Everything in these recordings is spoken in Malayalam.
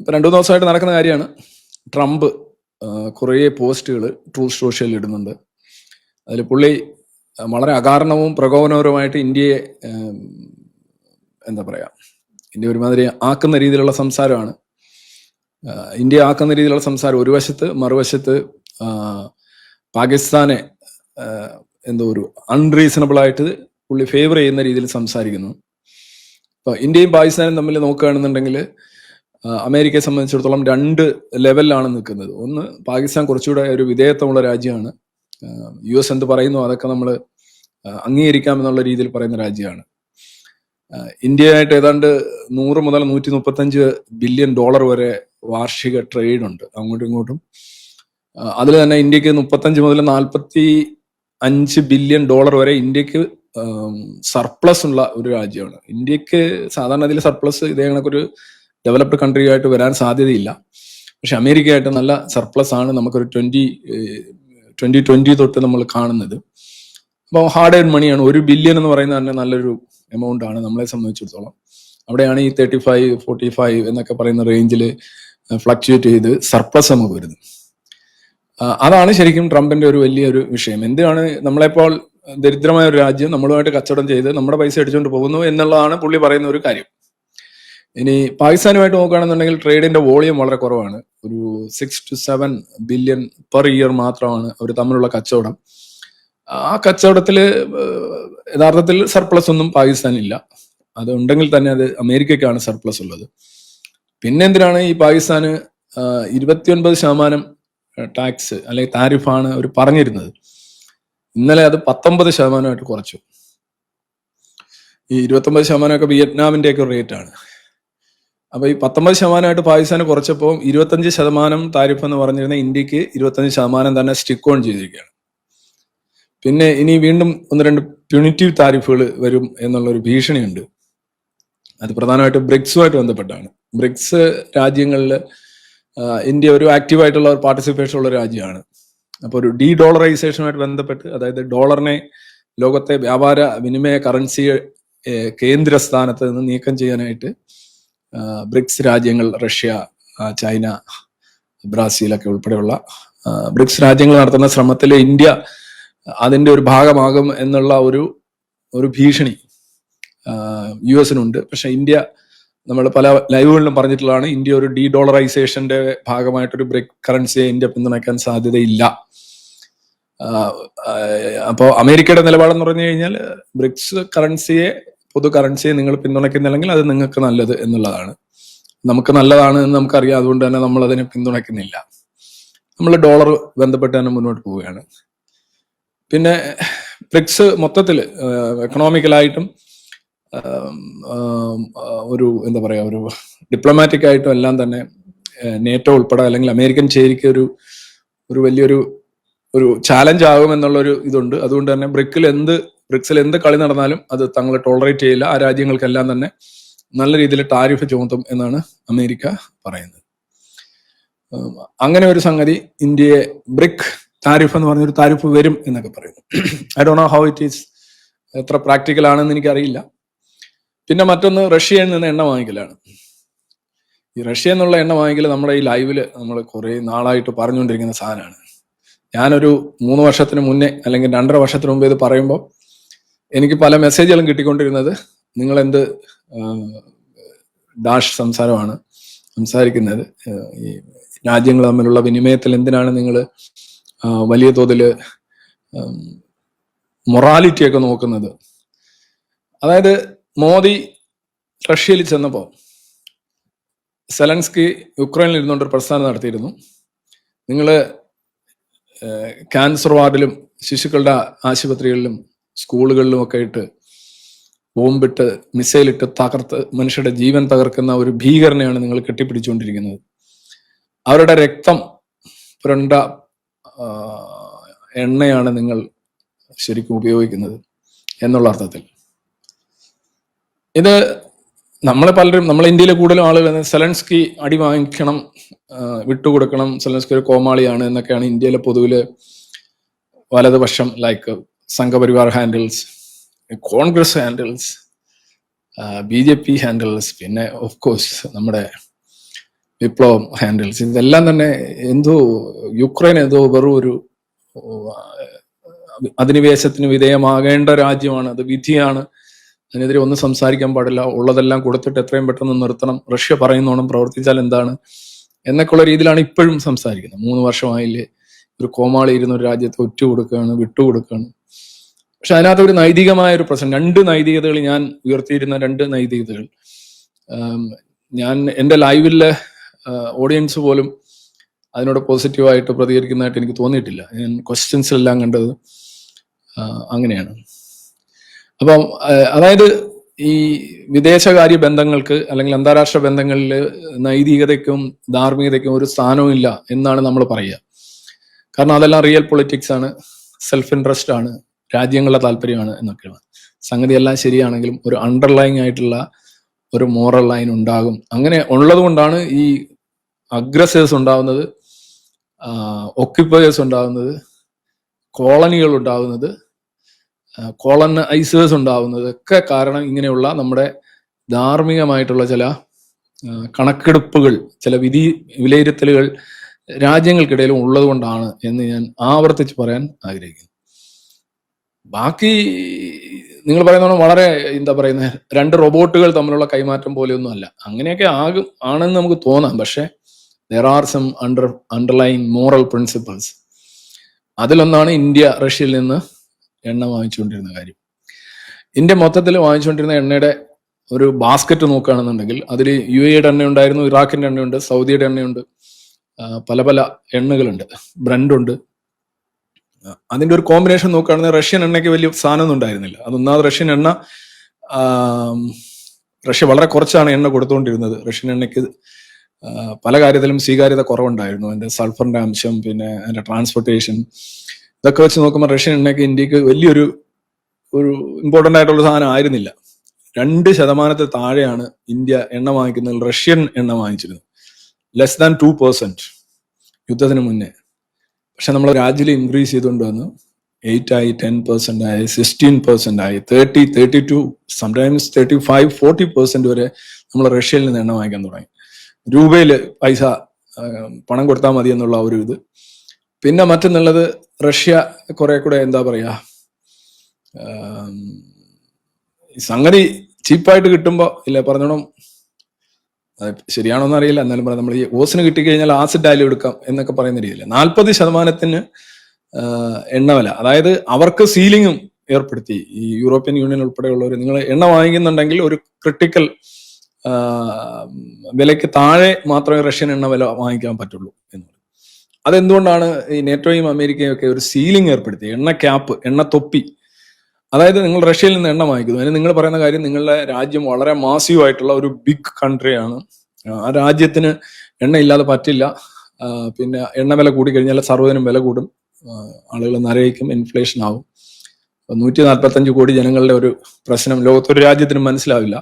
ഇപ്പൊ രണ്ടു ദിവസമായിട്ട് നടക്കുന്ന കാര്യമാണ്. ട്രംപ് കുറേ പോസ്റ്റുകൾ ട്രൂത്ത് സോഷ്യലിൽ ഇടുന്നുണ്ട്. അതിൽ പുള്ളി വളരെ അകാരണവും പ്രകോപനപരവുമായിട്ട് ഇന്ത്യയെ എന്താ പറയാ ഇന്ത്യ ഒരുമാതിരി ആക്കുന്ന രീതിയിലുള്ള സംസാരമാണ്. ഇന്ത്യ ആക്കുന്ന രീതിയിലുള്ള സംസാരം ഒരു വശത്ത് മറുവശത്ത് പാകിസ്ഥാനെ എന്തോ ഒരു അൺറീസണബിൾ ആയിട്ട് പുള്ളി ഫേവർ ചെയ്യുന്ന രീതിയിൽ സംസാരിക്കുന്നു. ഇപ്പൊ ഇന്ത്യയും പാകിസ്ഥാനും തമ്മിൽ നോക്കുകയാണെന്നുണ്ടെങ്കിൽ അമേരിക്കയെ സംബന്ധിച്ചിടത്തോളം രണ്ട് ലെവലിലാണ് നിൽക്കുന്നത്. ഒന്ന് പാകിസ്ഥാൻ കുറച്ചുകൂടെ ഒരു വിധേയത്വമുള്ള രാജ്യമാണ്. യു എസ് എന്ത് പറയുന്നു അതൊക്കെ നമ്മൾ അംഗീകരിക്കാമെന്നുള്ള രീതിയിൽ പറയുന്ന രാജ്യമാണ്. ഇന്ത്യയായിട്ട് ഏതാണ്ട് നൂറ് മുതൽ നൂറ്റി മുപ്പത്തഞ്ച് ബില്യൺ ഡോളർ വരെ വാർഷിക ട്രേഡ് ഉണ്ട് അങ്ങോട്ടും ഇങ്ങോട്ടും. അതിൽ തന്നെ ഇന്ത്യയ്ക്ക് മുപ്പത്തഞ്ച് മുതൽ നാൽപ്പത്തി അഞ്ച് ബില്യൺ ഡോളർ വരെ ഇന്ത്യയ്ക്ക് സർപ്ലസ് ഉള്ള ഒരു രാജ്യമാണ്. ഇന്ത്യയ്ക്ക് സാധാരണ ഇതിൽ സർപ്ലസ് ഇതേ കണക്കൊരു ഡെവലപ്ഡ് കൺട്രി ആയിട്ട് വരാൻ സാധ്യതയില്ല. പക്ഷെ അമേരിക്കയായിട്ട് നല്ല സർപ്ലസ് ആണ് നമുക്കൊരു ട്വന്റി ട്വന്റി ട്വന്റി തൊട്ട് നമ്മൾ കാണുന്നത്. അപ്പോൾ ഹാർഡ് ഏൺ മണിയാണ് ഒരു ബില്യൺ എന്ന് പറയുന്നത് തന്നെ നല്ലൊരു എമൗണ്ട് ആണ് നമ്മളെ സംബന്ധിച്ചിടത്തോളം. അവിടെയാണ് ഈ തേർട്ടി ഫൈവ് ഫോർട്ടി ഫൈവ് എന്നൊക്കെ പറയുന്ന റേഞ്ചിൽ ഫ്ലക്ച്വേറ്റ് ചെയ്ത് സർപ്ലസ് നമുക്ക് വരുന്നത്. അതാണ് ശരിക്കും ട്രംപിന്റെ ഒരു വലിയൊരു വിഷയം. എന്തിനാണ് നമ്മളെപ്പോൾ ദരിദ്രമായ ഒരു രാജ്യം നമ്മളുമായിട്ട് കച്ചവടം ചെയ്ത് നമ്മുടെ പൈസ അടിച്ചുകൊണ്ട് പോകുന്നു എന്നുള്ളതാണ് പുള്ളി പറയുന്ന ഒരു കാര്യം. ഇനി പാകിസ്ഥാനുമായിട്ട് നോക്കുകയാണെന്നുണ്ടെങ്കിൽ ട്രേഡിന്റെ വോളിയം വളരെ കുറവാണ്. ഒരു six two seven billion per year മാത്രമാണ് അവർ തമ്മിലുള്ള കച്ചവടം. ആ കച്ചവടത്തിൽ യഥാർത്ഥത്തിൽ സർപ്ലസ് ഒന്നും പാകിസ്ഥാനില്ല അത് ഉണ്ടെങ്കിൽ തന്നെ അത് അമേരിക്കയ്ക്കാണ് സർപ്ലസ് ഉള്ളത്. പിന്നെ എന്തിനാണ് ഈ പാകിസ്ഥാന് ഇരുപത്തിയൊൻപത് ശതമാനം ടാക്സ് അല്ലെങ്കിൽ താരിഫാണ് അവർ പറഞ്ഞിരുന്നത്? ഇന്നലെ അത് പത്തൊമ്പത് ശതമാനമായിട്ട് കുറച്ചു. ഈ ഇരുപത്തൊമ്പത് ശതമാനമൊക്കെ വിയറ്റ്നാമിന്റെ ഒക്കെ റേറ്റ് ആണ് അപ്പൊ ഈ പത്തൊമ്പത് ശതമാനമായിട്ട് പാകിസ്ഥാന് കുറച്ചപ്പോൾ ഇരുപത്തഞ്ച് ശതമാനം താരിഫ് എന്ന് പറഞ്ഞിരുന്ന ഇന്ത്യയ്ക്ക് ഇരുപത്തഞ്ച് ശതമാനം തന്നെ സ്റ്റിക്ക് ഓൺ ചെയ്തിരിക്കുകയാണ്. പിന്നെ ഇനി വീണ്ടും ഒന്ന് രണ്ട് പ്യൂണിറ്റീവ് താരിഫുകൾ വരും എന്നുള്ള ഒരു ഭീഷണിയുണ്ട്. അത് പ്രധാനമായിട്ടും ബ്രിക്സുമായിട്ട് ബന്ധപ്പെട്ടാണ്. ബ്രിക്സ് രാജ്യങ്ങളിൽ ഇന്ത്യ ഒരു ആക്റ്റീവായിട്ടുള്ള ഒരു പാർട്ടിസിപ്പേഷൻ ഉള്ള രാജ്യമാണ്. അപ്പോൾ ഒരു ഡീ ഡോളറൈസേഷനുമായിട്ട് ബന്ധപ്പെട്ട് അതായത് ഡോളറിനെ ലോകത്തെ വ്യാപാര വിനിമയ കറൻസി കേന്ദ്ര സ്ഥാനത്ത് നിന്ന് നീക്കം ചെയ്യാനായിട്ട് ബ്രിക്സ് രാജ്യങ്ങൾ റഷ്യ ചൈന ബ്രാസീലൊക്കെ ഉൾപ്പെടെയുള്ള ബ്രിക്സ് രാജ്യങ്ങൾ നടത്തുന്ന ശ്രമത്തിൽ ഇന്ത്യ അതിന്റെ ഒരു ഭാഗമാകും എന്നുള്ള ഒരു ഒരു ഭീഷണി യു എസിനുണ്ട് പക്ഷെ ഇന്ത്യ നമ്മൾ പല ലൈവുകളിലും പറഞ്ഞിട്ടുള്ളതാണ് ഇന്ത്യ ഒരു ഡീ ഡോളറൈസേഷന്റെ ഭാഗമായിട്ടൊരു ബ്രിക് കറൻസിയെ ഇന്ത്യ പിന്തുണയ്ക്കാൻ സാധ്യതയില്ല. അപ്പോൾ അമേരിക്കയുടെ നിലപാടെന്ന് പറഞ്ഞു കഴിഞ്ഞാൽ ബ്രിക്സ് കറൻസിയെ പൊതു കറൻസിയെ നിങ്ങൾ പിന്തുണയ്ക്കുന്നില്ലെങ്കിൽ അത് നിങ്ങൾക്ക് നല്ലത് എന്നുള്ളതാണ്. നമുക്ക് നല്ലതാണ് എന്ന് നമുക്കറിയാം. അതുകൊണ്ട് തന്നെ നമ്മൾ അതിനെ പിന്തുണയ്ക്കുന്നില്ല. നമ്മൾ ഡോളർ ബന്ധപ്പെട്ട് തന്നെ മുന്നോട്ട് പോവുകയാണ്. പിന്നെ ബ്രിക്സ് മൊത്തത്തിൽ എക്കണോമിക്കലായിട്ടും ഒരു എന്താ പറയുക ഒരു ഡിപ്ലോമാറ്റിക് ആയിട്ടും എല്ലാം തന്നെ നേറ്റോ ഉൾപ്പെടെ അല്ലെങ്കിൽ അമേരിക്കൻ ചേരിക്ക് ഒരു ഒരു വലിയൊരു ഒരു ചാലഞ്ച് ആകും എന്നുള്ളൊരു ഇതുണ്ട്. അതുകൊണ്ട് തന്നെ ബ്രിക്കിൽ എന്ത് ബ്രിക്സിൽ എന്ത് കളി നടന്നാലും അത് തങ്ങൾ ടോളറേറ്റ് ചെയ്യില്ല. ആ രാജ്യങ്ങൾക്കെല്ലാം തന്നെ നല്ല രീതിയിൽ ടാരിഫ് ചുമത്തും എന്നാണ് അമേരിക്ക പറയുന്നത്. അങ്ങനെ ഒരു സംഗതി ഇന്ത്യയെ ബ്രിക് താരിഫ് എന്ന് പറഞ്ഞൊരു താരിഫ് വരും എന്നൊക്കെ പറയുന്നു. I do know how it is എത്ര പ്രാക്ടിക്കൽ ആണെന്ന് എനിക്കറിയില്ല. പിന്നെ മറ്റൊന്ന് റഷ്യയിൽ നിന്ന് എണ്ണ വാങ്ങിക്കലാണ്. ഈ റഷ്യ എന്നുള്ള എണ്ണ വാങ്ങിക്കൽ നമ്മുടെ ഈ ലൈവിൽ നമ്മൾ കുറെ നാളായിട്ട് പറഞ്ഞുകൊണ്ടിരിക്കുന്ന സാധനമാണ്. ഞാനൊരു മൂന്ന് വർഷത്തിന് മുന്നേ അല്ലെങ്കിൽ രണ്ടര വർഷത്തിന് മുമ്പ് ഇത് പറയുമ്പോൾ എനിക്ക് പല മെസ്സേജുകളും കിട്ടിക്കൊണ്ടിരുന്നത്. നിങ്ങൾ എന്ത് ഡാഷ് സംസാരമാണ് സംസാരിക്കുന്നത്. ഈ രാജ്യങ്ങൾ തമ്മിലുള്ള വിനിമയത്തിൽ എന്തിനാണ് നിങ്ങൾ വലിയ തോതിൽ മൊറാലിറ്റിയൊക്കെ നോക്കുന്നത്? അതായത് മോദി റഷ്യയിൽ ചെന്നപ്പോൾ സെലൻസ്കി യുക്രൈനിൽ ഇരുന്നുകൊണ്ട് പ്രസ്ഥാനം നടത്തിയിരുന്നു. നിങ്ങൾ ക്യാൻസർ വാർഡിലും ശിശുക്കളുടെ ആശുപത്രികളിലും സ്കൂളുകളിലും ഒക്കെ ഇട്ട് ബോംബിട്ട് മിസൈലിട്ട് തകർത്ത് മനുഷ്യരുടെ ജീവൻ തകർക്കുന്ന ഒരു ഭീകരനെയാണ് നിങ്ങൾ കെട്ടിപ്പിടിച്ചുകൊണ്ടിരിക്കുന്നത്. അവരുടെ രക്തം പുരണ്ട എണ്ണയാണ് നിങ്ങൾ ശരിക്കും ഉപയോഗിക്കുന്നത് എന്നുള്ള അർത്ഥത്തിൽ. ഇത് നമ്മളെ പലരും നമ്മളെ ഇന്ത്യയിലെ കൂടുതലും ആളുകൾ സെലൻസ്കി അടി വാങ്ങിക്കണം വിട്ടുകൊടുക്കണം. സെലൻസ്കി ഒരു കോമാളിയാണ് എന്നൊക്കെയാണ് ഇന്ത്യയിലെ പൊതുവിൽ വലതുപക്ഷം like Sangh Parivar handles Congress handles B J P handles പിന്നെ ഓഫ് കോഴ്സ് നമ്മുടെ വിപ്ലവം ഹാൻഡിൽസ് ഇതെല്ലാം തന്നെ എന്തോ യുക്രൈൻ എന്തോ വെറും ഒരു അധിനിവേശത്തിന് വിധേയമാകേണ്ട രാജ്യമാണ്. അത് വിധിയാണ്. അതിനെതിരെ ഒന്നും സംസാരിക്കാൻ പാടില്ല. ഉള്ളതെല്ലാം കൊടുത്തിട്ട് എത്രയും പെട്ടെന്ന് നിർത്തണം. റഷ്യ പറയുന്നോണം പ്രവർത്തിച്ചാൽ എന്താണ്? എന്നൊക്കെയുള്ള രീതിയിലാണ് ഇപ്പോഴും സംസാരിക്കുന്നത്. മൂന്ന് വർഷമായില്ലേ? ഒരു കോമാളി ഇരുന്ന ഒരു രാജ്യത്തെ ഒറ്റ കൊടുക്കുകയാണ് വിട്ടുകൊടുക്കുകയാണ് പക്ഷെ അതിനകത്ത് ഒരു നൈതികമായ ഒരു പ്രശ്നം. രണ്ട് നൈതികതകൾ ഞാൻ ഉയർത്തിയിരുന്ന രണ്ട് നൈതികതകൾ. ഞാൻ എന്റെ ലൈവിലെ ഓഡിയൻസ് പോലും അതിനോട് പോസിറ്റീവായിട്ട് പ്രതികരിക്കുന്നതായിട്ട് എനിക്ക് തോന്നിയിട്ടില്ല. ഞാൻ ക്വസ്റ്റ്യൻസ് എല്ലാം കണ്ടത് അങ്ങനെയാണ്. അപ്പം അതായത് ഈ വിദേശകാര്യ ബന്ധങ്ങൾക്ക് അല്ലെങ്കിൽ അന്താരാഷ്ട്ര ബന്ധങ്ങളിൽ നൈതികതയ്ക്കും ധാർമ്മികതയ്ക്കും ഒരു സ്ഥാനവും ഇല്ല എന്നാണ് നമ്മൾ പറയുക. കാരണം അതെല്ലാം റിയൽ പൊളിറ്റിക്സ് ആണ് സെൽഫ് ഇൻട്രസ്റ്റ് ആണ്. രാജ്യങ്ങളുടെ താല്പര്യമാണ് എന്നൊക്കെയാണ് സംഗതി എല്ലാം ശരിയാണെങ്കിലും ഒരു അണ്ടർലൈങ് ആയിട്ടുള്ള ഒരു മോറൽ ലൈൻ ഉണ്ടാകും. അങ്ങനെ ഉള്ളത് കൊണ്ടാണ് ഈ അഗ്രസേഴ്സ് ഉണ്ടാകുന്നത് ഒക്യുപ്പേഴ്സ് ഉണ്ടാകുന്നത് കോളനികൾ ഉണ്ടാകുന്നത് കോളനൈസേഴ്സ് ഉണ്ടാകുന്നത് ഒക്കെ കാരണം ഇങ്ങനെയുള്ള നമ്മുടെ ധാർമ്മികമായിട്ടുള്ള ചില കണക്കെടുപ്പുകൾ ചില വിധി വിലയിരുത്തലുകൾ രാജ്യങ്ങൾക്കിടയിലും ഉള്ളതുകൊണ്ടാണ് എന്ന് ഞാൻ ആവർത്തിച്ച് പറയാൻ ആഗ്രഹിക്കുന്നു. ബാക്കി നിങ്ങൾ പറയുന്ന വളരെ എന്താ പറയുന്നത് രണ്ട് റോബോട്ടുകൾ തമ്മിലുള്ള കൈമാറ്റം പോലെയൊന്നും അല്ല അങ്ങനെയൊക്കെ ആകും ആണെന്ന് നമുക്ക് തോന്നാം. പക്ഷേ there are some under underline moral principles അതിലൊന്നാണ് ഇന്ത്യ റഷ്യയിൽ നിന്ന് എണ്ണ വാങ്ങിച്ചുകൊണ്ടിരുന്ന കാര്യം. ഇന്ത്യ മൊത്തത്തിൽ വാങ്ങിച്ചുകൊണ്ടിരുന്ന എണ്ണയുടെ ഒരു ബാസ്ക്കറ്റ് നോക്കുകയാണെന്നുണ്ടെങ്കിൽ അതിൽ യു എയുടെ എണ്ണ ഉണ്ടായിരുന്നു ഇറാഖിന്റെ എണ്ണയുണ്ട് സൗദിയുടെ എണ്ണയുണ്ട് പല പല എണ്ണകളുണ്ട്. ബ്രൻഡുണ്ട് ആ, അതിന്റെ ഒരു കോമ്പിനേഷൻ നോക്കുകയാണെങ്കിൽ റഷ്യൻ എണ്ണയ്ക്ക് വലിയ സാധനമൊന്നും ഉണ്ടായിരുന്നില്ല. അതൊന്നാമത് റഷ്യൻ എണ്ണ റഷ്യ വളരെ കുറച്ചാണ് എണ്ണ കൊടുത്തുകൊണ്ടിരുന്നത്. റഷ്യൻ എണ്ണയ്ക്ക് പല കാര്യത്തിലും സ്വീകാര്യത കുറവുണ്ടായിരുന്നു. അതിന്റെ സൾഫറിന്റെ അംശം പിന്നെ അതിന്റെ ട്രാൻസ്പോർട്ടേഷൻ ഇതൊക്കെ വെച്ച് നോക്കുമ്പോൾ റഷ്യൻ എണ്ണയ്ക്ക് ഇന്ത്യയ്ക്ക് വലിയൊരു ഒരു ഇമ്പോർട്ടന്റ് ആയിട്ടുള്ള സാധനം ആയിരുന്നില്ല. രണ്ട് ശതമാനത്തിൽ താഴെയാണ് ഇന്ത്യ എണ്ണ വാങ്ങിക്കുന്നതിൽ റഷ്യൻ എണ്ണ വാങ്ങിച്ചിരുന്നത്. ലെസ് ദാൻ ടു പെർസെന്റ് യുദ്ധത്തിന് മുന്നേ. പക്ഷെ നമ്മൾ രാജ്യം ഇൻക്രീസ് ചെയ്തുകൊണ്ട് വന്നു. എയ്റ്റ് ആയി ടെൻ പെർസെന്റ് ആയി സിക്സ്റ്റീൻ പെർസെന്റ് ആയി thirty thirty two sometimes thirty five forty percent വരെ നമ്മൾ റഷ്യയിൽ നിന്ന് എണ്ണ വാങ്ങിക്കാൻ തുടങ്ങി. രൂപയിൽ പൈസ പണം കൊടുത്താൽ മതി എന്നുള്ള ഒരു ഇത്. പിന്നെ മറ്റൊന്നുള്ളത് റഷ്യ കുറെ കൂടെ എന്താ പറയാ സംഗതി ചീപ്പായിട്ട് കിട്ടുമ്പോൾ ഇല്ല പറഞ്ഞോണം ശരിയാണോന്ന് അറിയില്ല എന്നാലും പറയാം നമ്മൾ ഈ ഓസിന് കിട്ടിക്കഴിഞ്ഞാൽ ആസിഡ് ആയാലും എടുക്കാം എന്നൊക്കെ പറയുന്ന രീതിയിൽ നാൽപ്പത് ശതമാനത്തിന് എണ്ണവില എണ്ണ അതായത് അവർക്ക് സീലിങ്ങും ഏർപ്പെടുത്തി. ഈ യൂറോപ്യൻ യൂണിയൻ ഉൾപ്പെടെയുള്ളവർ നിങ്ങൾ എണ്ണ വാങ്ങിക്കുന്നുണ്ടെങ്കിൽ ഒരു ക്രിട്ടിക്കൽ വിലയ്ക്ക് താഴെ മാത്രമേ റഷ്യൻ എണ്ണ വില വാങ്ങിക്കാൻ പറ്റുള്ളൂ എന്നുള്ളത് അതെന്തുകൊണ്ടാണ് ഈ നേറ്റോയും അമേരിക്കയും ഒക്കെ ഒരു സീലിംഗ് ഏർപ്പെടുത്തി? എണ്ണ ക്യാപ്പ് എണ്ണ തൊപ്പി അതായത് നിങ്ങൾ റഷ്യയിൽ നിന്ന് എണ്ണ വാങ്ങിക്കുന്നു. അതിന് നിങ്ങൾ പറയുന്ന കാര്യം നിങ്ങളുടെ രാജ്യം വളരെ മാസീവ് ആയിട്ടുള്ള ഒരു ബിഗ് കൺട്രിയാണ് ആ രാജ്യത്തിന് എണ്ണ ഇല്ലാതെ പറ്റില്ല. പിന്നെ എണ്ണ വില കൂടി കഴിഞ്ഞാൽ സർവതിനും വില കൂടും. ആളുകൾ നരയിക്കും ഇൻഫ്ലേഷൻ ആവും. നൂറ്റി നാൽപ്പത്തഞ്ച് കോടി ജനങ്ങളുടെ ഒരു പ്രശ്നം ലോകത്തൊരു രാജ്യത്തിനും മനസ്സിലാവില്ല.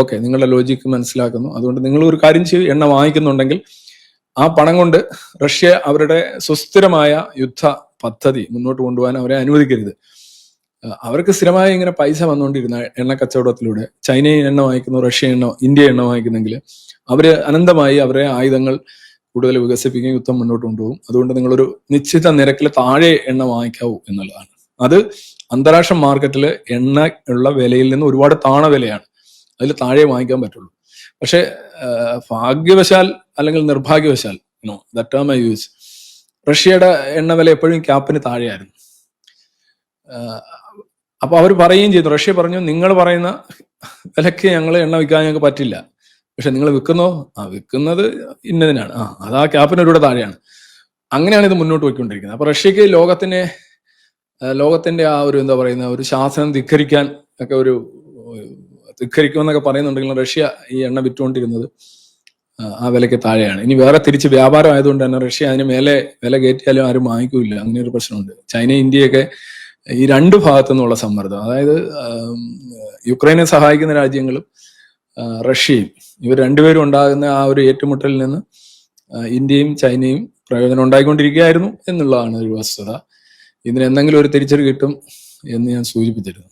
ഓക്കെ നിങ്ങളുടെ ലോജിക്ക് മനസ്സിലാക്കുന്നു. അതുകൊണ്ട് നിങ്ങൾ ഒരു കാര്യം ചെയ്യും എണ്ണ വാങ്ങിക്കുന്നുണ്ടെങ്കിൽ ആ പണം കൊണ്ട് റഷ്യ അവരുടെ സുസ്ഥിരമായ യുദ്ധ പദ്ധതി മുന്നോട്ട് കൊണ്ടുപോകാൻ അവരെ അനുവദിക്കരുത്. അവർക്ക് സ്ഥിരമായി ഇങ്ങനെ പൈസ വന്നുകൊണ്ടിരുന്ന എണ്ണ കച്ചവടത്തിലൂടെ ചൈനയിൽ എണ്ണ വാങ്ങിക്കുന്നു റഷ്യ എണ്ണ ഇന്ത്യ എണ്ണ വാങ്ങിക്കുന്നെങ്കിൽ അവർ അനന്തമായി അവരെ ആയുധങ്ങൾ കൂടുതൽ വികസിപ്പിക്കുകയും യുദ്ധം മുന്നോട്ട് കൊണ്ടുപോകും. അതുകൊണ്ട് നിങ്ങളൊരു നിശ്ചിത നിരക്കിൽ താഴെ എണ്ണ വാങ്ങിക്കാവൂ എന്നുള്ളതാണ്. അത് അന്താരാഷ്ട്ര മാർക്കറ്റിൽ എണ്ണ ഉള്ള വിലയിൽ നിന്ന് ഒരുപാട് താണ വിലയാണ്. അതിൽ താഴെ വാങ്ങിക്കാൻ പറ്റുള്ളൂ. പക്ഷെ ഭാഗ്യവശാൽ അല്ലെങ്കിൽ നിർഭാഗ്യവശാൽ know the term I use റഷ്യയുടെ എണ്ണ വില എപ്പോഴും ക്യാപ്പിന് താഴെയായിരുന്നു. ആഹ് അപ്പൊ അവർ പറയുകയും ചെയ്തു. റഷ്യ പറഞ്ഞു നിങ്ങൾ പറയുന്ന വിലക്ക് ഞങ്ങൾ എണ്ണ വിൽക്കാൻ ഞങ്ങൾക്ക് പറ്റില്ല. പക്ഷെ നിങ്ങൾ വിൽക്കുന്നോ? ആ വിൽക്കുന്നത് ഇന്നതിനാണ്. ആ അത് ആ ക്യാപ്പിനൊരുകൂടെ താഴെയാണ്. അങ്ങനെയാണ് ഇത് മുന്നോട്ട് പോയിക്കൊണ്ടിരിക്കുന്നത്. അപ്പൊ റഷ്യക്ക് ലോകത്തിനെ ലോകത്തിന്റെ ആ ഒരു എന്താ പറയുന്ന ഒരു ശാസനം ധിക്കരിക്കാൻ ഒക്കെ ഒരു ധിക്കരിക്കുമെന്നൊക്കെ പറയുന്നുണ്ടെങ്കിലും റഷ്യ ഈ എണ്ണ വിറ്റുകൊണ്ടിരുന്നത് ആ വിലയ്ക്ക് താഴെയാണ്. ഇനി വേറെ തിരിച്ച് വ്യാപാരം ആയതുകൊണ്ട് തന്നെ റഷ്യ അതിന് മേലെ വില കയറ്റിയാലും ആരും വാങ്ങിക്കൂല അങ്ങനെ ഒരു പ്രശ്നമുണ്ട്. ചൈന ഇന്ത്യയൊക്കെ ഈ രണ്ട് ഭാഗത്തു നിന്നുള്ള സമ്മർദ്ദം. അതായത് യുക്രൈനെ സഹായിക്കുന്ന രാജ്യങ്ങളും റഷ്യയും ഇവർ രണ്ടുപേരും ഉണ്ടാകുന്ന ആ ഒരു ഏറ്റുമുട്ടലിൽ നിന്ന് ഇന്ത്യയും ചൈനയും പ്രയോജനം ഉണ്ടായിക്കൊണ്ടിരിക്കുകയായിരുന്നു എന്നുള്ളതാണ് ഒരു വസ്തുത. ഇതിന് എന്തെങ്കിലും ഒരു തിരിച്ചടി കിട്ടും എന്ന് ഞാൻ സൂചിപ്പിച്ചിരുന്നു.